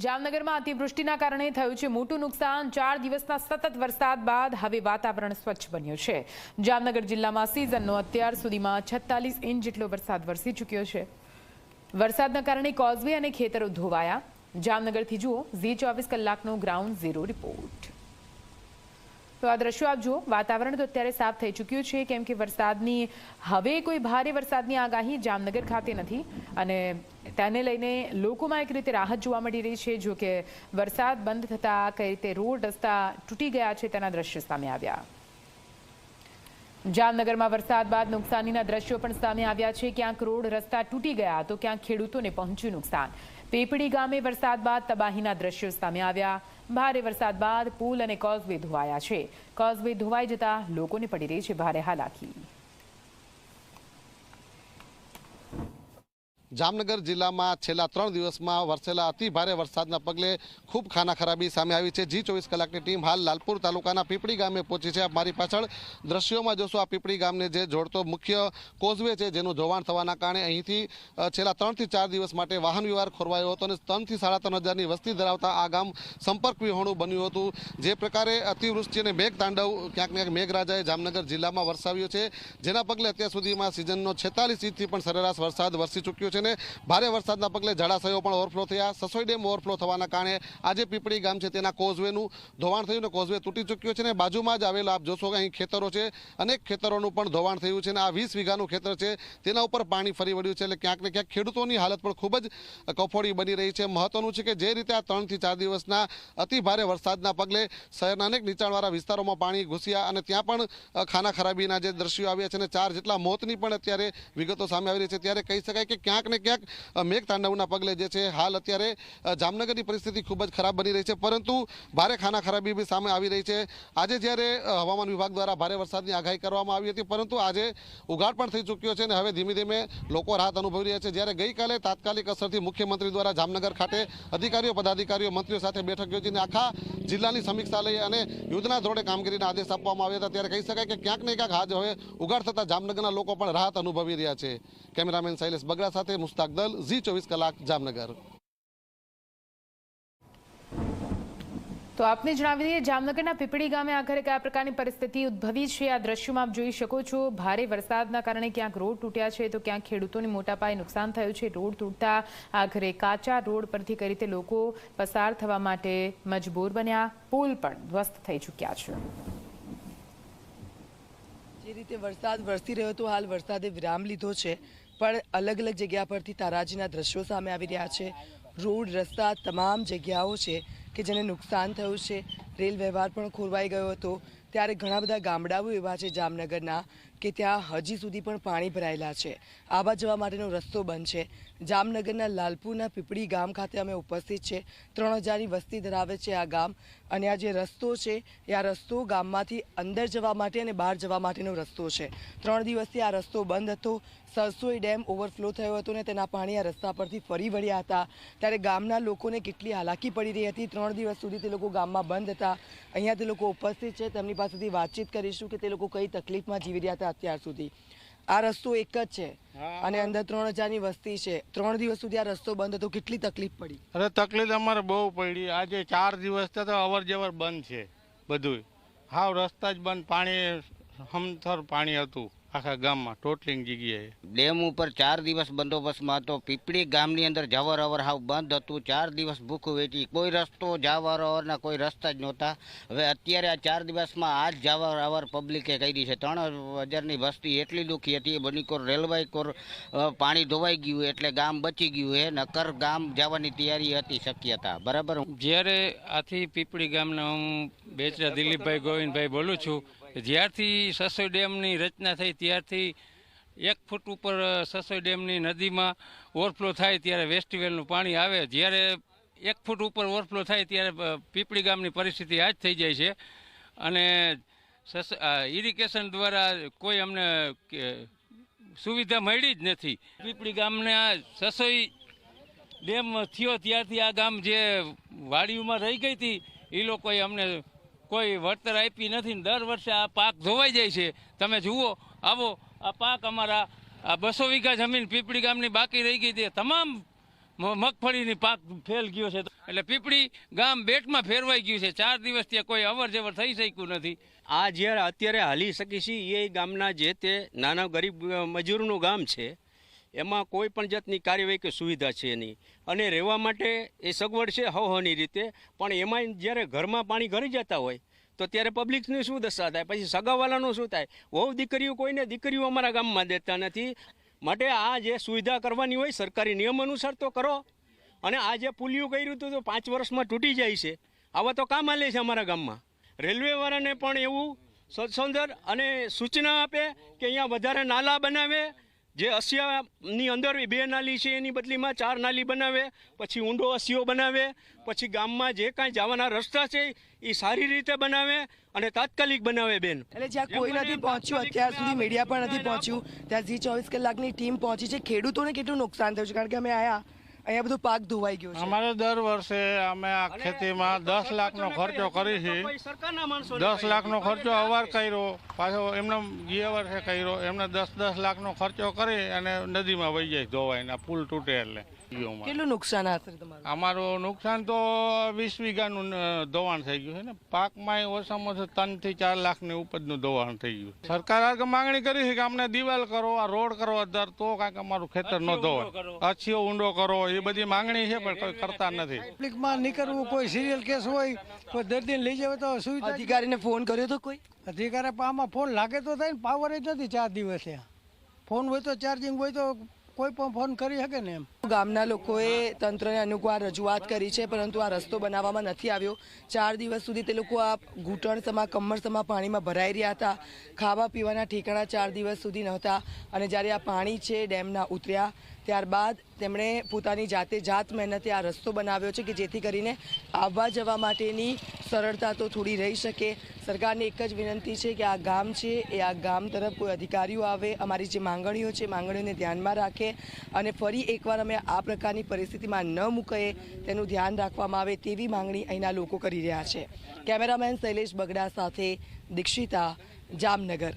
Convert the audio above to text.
જામનગરમાં અતિવૃષ્ટિના કારણે થયું છે મોટું નુકસાન. ચાર દિવસના સતત વરસાદ બાદ હવે વાતાવરણ સ્વચ્છ બન્યું છે. જામનગર જિલ્લામાં સિઝનનો અત્યાર સુધીમાં છત્તાલીસ ઇંચ જેટલો વરસાદ વરસી ચૂક્યો છે. વરસાદના કારણે કોઝવે અને ખેતરો ધોવાયા. જામનગરથી જુઓ, ઝી ચોવીસ કલાકનો ગ્રાઉન્ડ ઝીરો રિપોર્ટ તો આ દ્રશ્યો આપ જુઓ, વાતાવરણ તો અત્યારે સાફ થઈ ચૂક્યું છે, કેમ કે વરસાદની, હવે કોઈ ભારે વરસાદની આગાહી જામનગર ખાતે નથી. અને તેને લઈને લોકોમાં એક રીતે રાહત જોવા મળી રહી છે, જો કે વરસાદ બંધ થતાં કઈ રીતે રોડ રસ્તા તૂટી ગયા છે તેના દ્રશ્યો સામે આવ્યા. જામનગરમાં વરસાદ બાદ નુકસાનીના દ્રશ્યો પણ સામે આવ્યા છે. ક્યાંક રોડ, રસ્તા તૂટી ગયા તો ક્યાંક ખેડૂતોને પહોંચ્યું નુકસાન. પીપળી ગામે વરસાદ બાદ તબાહીના દ્રશ્યો સામે આવ્યા. ભારે વરસાદ બાદ પુલ અને કોઝવે ધોવાયા છે. કોઝવે ધોવાઈ જતા લોકોને પડી રહી છે ભારે હાલાકી. જામનગર જિલ્લામાં છેલ્લા ત્રણ દિવસમાં વરસેલા અતિ ભારે વરસાદના પગલે ખૂબ ખાના ખરાબી સામે આવી છે. જી ચોવીસ કલાકની ટીમ હાલ લાલપુર તાલુકાના પીપળી ગામે પહોંચી છે. મારી પાછળ દ્રશ્યોમાં જોશો, આ પીપળી ગામને જે જોડતો મુખ્ય કોઝવે છે, જેનું ધોવાણ થવાના કારણે અહીંથી છેલ્લા ત્રણથી ચાર દિવસ માટે વાહન વ્યવહાર ખોરવાયો હતો અને ત્રણથી સાડા ત્રણ હજારની વસ્તી ધરાવતા આ ગામ સંપર્ક વિહોણું બન્યું હતું. જે પ્રકારે અતિવૃષ્ટિ અને મેઘ તાંડવ ક્યાંક ક્યાંક મેઘરાજાએ જામનગર જિલ્લામાં વરસાવ્યો છે. જેના પગલે અત્યાર સુધીમાં સિઝનનો છેતાલીસ ઇંચથી પણ સરેરાશ વરસાદ વરસી ચૂક્યો છે. ને ભારે વરસાદના પગલે જળાશયો પણ ઓવરફ્લો થયા. સસોઈ ડેમ ઓવરફ્લો થવાના કારણે આજે પીપળી ગામ છે તેના કોઝવેનું ધોવાણ થયું ને કોઝવે તૂટી ચૂક્યો છે ને બાજુમાં જ આવેલા આપ જોશો કે અહીં ખેતરો છે. અનેક ખેતરોનું પણ ધોવાણ થયું છે અને આ વીસ વીઘાનું ખેતર છે તેના ઉપર પાણી ફરી વળ્યું છે એટલે ક્યાંક ને ક્યાંક ખેડૂતોની હાલત પણ ખૂબ જ કફોડી બની રહી છે. મહત્વનું છે કે જે રીતે આ ત્રણથી ચાર દિવસના અતિ ભારે વરસાદના પગલે શહેરના અનેક નીચાણવાળા વિસ્તારોમાં પાણી ઘૂસ્યા અને ત્યાં પણ ખાના ખરાબીના જે દ્રશ્યો આવ્યા છે અને ચાર જેટલા મોતની પણ અત્યારે વિગતો સામે આવી રહી છે. ત્યારે કહી શકાય કે ક્યાંક ને ક્યાંક મેઘતાંડવના મેઘ તાંડવના પગલે જે છે, હાલ અત્યારે જામનગરની પરિસ્થિતિ ખૂબ જ ખરાબ બની રહી છે. પરંતુ ભારે ખાના ખરાબી બી સામે આવી રહી છે. આજે જ્યારે હવામાન વિભાગ દ્વારા ભારે વરસાદની આગાહી કરવામાં આવી હતી, પરંતુ આજે ઉઘાડ પણ થઈ ચૂક્યો છે અને હવે ધીમે ધીમે લોકો રાહત અનુભવી રહ્યા છે. જ્યારે ગઈકાલે તાત્કાલિક અસરથી મુખ્યમંત્રી દ્વારા જામનગર ખાતે અધિકારીઓ, પદાધિકારીઓ, મંત્રીઓ સાથે બેઠક યોજીને આખા જિલ્લાની સમીક્ષા લઈ અને યુદ્ધના ધોરણે કામગીરીના આદેશ આપવામાં આવ્યા હતા. ત્યારે કહી શકાય કે ક્યાંક ને ક્યાંક આજ હવે ઉઘાડ થતા જામનગરના લોકો પણ રાહત અનુભવી રહ્યા છે. કેમેરામેન શૈલેષ બગડા સાથે મુસ્તાક દલ ઝી ચોવીસ કલાક જામનગર તો આપને જણાવી દઈએ જામનગરના પીપળી ગામે આખરે કયા પ્રકારની પરિસ્થિતિ ઉદ્ભવી છે આ દ્રશ્યમાં આપ જોઈ શકો છો ભારે વરસાદના કારણે ક્યાંક રોડ તૂટ્યા છે તો ક્યાંક ખેડૂતોને મોટા પાયે નુકસાન થયું છે રોડ તૂટતા આખરે કાચા રોડ પરથી કઈ રીતે લોકો પસાર થવા માટે મજબૂર બન્યા. પુલ પણ ધ્વસ્ત થઈ ચૂક્યા છે. જે રીતે વરસાદ વરસી રહ્યો હતો હાલ વરસાદે વિરામ લીધો છે. પણ અલગ અલગ જગ્યા પરથી તારાજીના દ્રશ્યો સામે આવી રહ્યા છે. રોડ, રસ્તા, તમામ જગ્યાઓ છે કે જેને નુકસાન થયું છે. રેલ વ્યવહાર પણ ખોરવાઈ ગયો હતો. ત્યારે ઘણા બધા ગામડાઓ એવા છે જામનગરના કે ત્યાં હજી સુધી પણ પાણી ભરાયેલા છે. આવા જવા માટેનો રસ્તો બંધ છે. જામનગરના લાલપુરના પીપળી ગામ ખાતે અમે ઉપસ્થિત છે. ત્રણ હજારની વસ્તી ધરાવે છે આ ગામ. અને આ જે રસ્તો છે, એ આ રસ્તો ગામમાંથી અંદર જવા માટે અને બહાર જવા માટેનો રસ્તો છે. ત્રણ દિવસથી આ રસ્તો બંધ હતો. સરસોઈ ડેમ ઓવરફ્લો થયો હતો ને તેના પાણી આ રસ્તા પરથી ફરી વળ્યા હતા. ત્યારે ગામના લોકોને કેટલી હાલાકી પડી રહી હતી. ત્રણ દિવસ સુધી તે લોકો ગામમાં બંધ હતા. અહીંયા તે લોકો ઉપસ્થિત છે. તેમની પાસેથી વાતચીત કરીશું કે તે લોકો કઈ તકલીફમાં જીવી રહ્યા હતા અત્યાર સુધી. આ રસ્તો એક જ છે. અને અંદર ત્રણ હજારની વસ્તી છે. ત્રણ દિવસ સુધી આ રસ્તો બંધ હતો. કેટલી તકલીફ પડી? અરે તકલીફ અમારે બહુ પડી. આજે ચાર દિવસ તો અવર જવર બંધ છે બધું હાવ રસ્તા જ બંધ. પાણી હમથર પાણી હતું. આખા ગામમાં ટોટલિંગ જગ્યાએ? ડેમ ઉપર ચાર દિવસ બંદોબસ્તમાં હતો. પીપળી ગામની અંદર જવર અવર હાવ બંધ હતું. ચાર દિવસ ભૂખ વેચી કોઈ રસ્તો જાવર અવરના કોઈ રસ્તા જ નહોતા. હવે અત્યારે આ ચાર દિવસમાં આ જ જાવર અવર પબ્લિકે કરી છે. ત્રણ હજારની વસ્તી એટલી દુઃખી હતી. બનીકોર રેલવાઈ કોર પાણી ધોવાઈ ગયું એટલે ગામ બચી ગયું હે. નકર ગામ જવાની તૈયારી હતી શક્યતા. બરાબર? જ્યારે આથી પીપળી ગામના હું બેચરા દિલીપભાઈ ગોવિંદભાઈ બોલું છું જ્યારથી સસોઈ ડેમની રચના થઈ, ત્યારથી એક ફૂટ ઉપર સસોઈ ડેમની નદીમાં ઓવરફ્લો થાય ત્યારે વેસ્ટિવેલનું પાણી આવે. જ્યારે એક ફૂટ ઉપર ઓવરફ્લો થાય ત્યારે પીપળી ગામની પરિસ્થિતિ આ જ થઈ જાય છે. અને સસ ઇરિગેશન દ્વારા કોઈ અમને સુવિધા મળી જ નથી. પીપળી ગામને આ સસોઈ ડેમ થયો ત્યારથી આ ગામ જે વાડીઓમાં રહી ગઈ હતી એ લોકોએ અમને કોઈ વળતર આપી નથી ને દર વર્ષે આ પાક ધોવાઈ જાય છે. તમે જુઓ, આવો, આ પાક અમારા આ બસો વીઘા જમીન પીપળી ગામની બાકી રહી ગઈ તે તમામ મગફળીની પાક ફેલ ગયો છે. એટલે પીપળી ગામ બેટમાં ફેરવાઈ ગયું છે. ચાર દિવસ ત્યાં કોઈ અવર જવર થઈ શક્યું નથી. આ જ્યારે અત્યારે હાલી શકી છે એ ગામના જે તે નાના ગરીબ મજૂરનું ગામ છે એમાં કોઈ પણ જાતની કાર્યવાહી કે સુવિધા છે નહીં. અને રહેવા માટે એ સગવડ છે હવહની રીતે, પણ એમાં જ્યારે ઘરમાં પાણી ઘરી જતા હોય, તો ત્યારે પબ્લિકની શું દશા થાય? પછી સગાવાલાનું શું થાય? વહુ દીકરીઓ કોઈને દીકરીઓ અમારા ગામમાં દેતા નથી. માટે આ જે સુવિધા કરવાની હોય, સરકારી નિયમ અનુસાર તો કરો. અને આ જે પુલિયું કર્યું હતું તો પાંચ વર્ષમાં તૂટી જાય છે. આવા તો કામ આલે છે અમારા ગામમાં. રેલવેવાળાને પણ એવું સત્સંદર અને સૂચના આપે કે અહીંયા વધારે નાલા બનાવે જે અસિયાની અંદર બે નાલી છે એની બદલીમાં ચાર નાલી બનાવે પછી ઊંડો અસિયો બનાવે પછી ગામમાં જે કાંઈ જવાના રસ્તા છે એ સારી રીતે બનાવે અને તાત્કાલિક બનાવે બેન. એટલે જ્યાં કોઈ નથી પહોંચ્યું અત્યાર સુધી મીડિયા પણ નથી પહોંચ્યું ત્યાં ઝી ચોવીસ કલાકની ટીમ પહોંચી છે. ખેડૂતોને કેટલું નુકસાન થયું છે? કારણ કે અમે આયા અહીંયા બધું પાક ધોવાઈ ગયો છે. અમારે દર વર્ષે અમે આ ખેતીમાં દસ લાખનો ખર્ચો કરી છે દસ લાખનો ખર્ચો અવાર કર્યો. પાછો એમને ગયા વર્ષે કર્યો. એમને દસ દસ લાખનો ખર્ચો કરી અને નદીમાં વહી જાય ધોવાઈને પુલ તૂટે એટલે. કેટલું નુકસાન તમારું? અમારું નુકસાન તો વીસ વીઘાનું ધોવાણ થઈ ગયું છે ને. પાકમાં ઓછામાં ઓછું ત્રણથી ચાર લાખની ઉપજનું ધોવાણ થઈ ગયું સરકાર આગળ માંગણી કરી છે કે અમને દિવાલ કરો આ રોડ કરો દર તો કાંઈક અમારું ખેતર ન ધોવાય અછીઓ ઊંડો કરો એ બધી માંગણી છે પણ કોઈ કરતા નથી. પબ્લિકમાં નીકળવું કોઈ સિરિયલ કેસ હોય કોઈ દર્દીને લઈ જવું તો સુવિધા અધિકારીને ફોન કર્યો તો કોઈ? અધિકારી આમાં ફોન લાગે તો થાય ને પાવર જ નથી ચાર દિવસે ફોન હોય તો ચાર્જિંગ હોય તો કોઈ પણ ફોન કરી શકે ને એમ. ગામના લોકોએ તંત્રને અનુકૂળ રજૂઆત કરી છે, પરંતુ આ રસ્તો બનાવવામાં નથી આવ્યો. ચાર દિવસ સુધી તે લોકો આ ઘૂંટણ સમા કમર સમા પાણીમાં ભરાઈ રહ્યા હતા. ખાવા પીવાના ઠેકાણા ચાર દિવસ સુધી નહોતા અને જ્યારે આ પાણી છે ડેમના ઉતર્યા, ત્યારબાદ તેમણે પોતાની જાતે જાત મહેનતે આ રસ્તો બનાવ્યો છે કે જેથી કરીને આવવા જવા માટેની સરળતા તો થોડી રહી શકે. સરકારને એક જ વિનંતી છે કે આ ગામ છે, એ આ ગામ તરફ કોઈ અધિકારીઓ આવે, અમારી જે માંગણીઓ છે, માંગણીઓને ધ્યાનમાં રાખે અને ફરી એકવાર અમે આ પ્રકારની પરિસ્થિતિમાં ન મૂકાઈએ તેનું ધ્યાન રાખવામાં આવે તેવી માંગણી અહીંના લોકો કરી રહ્યા છે. કેમેરામેન શૈલેષ બગડા સાથે દીક્ષિતા, જામનગર.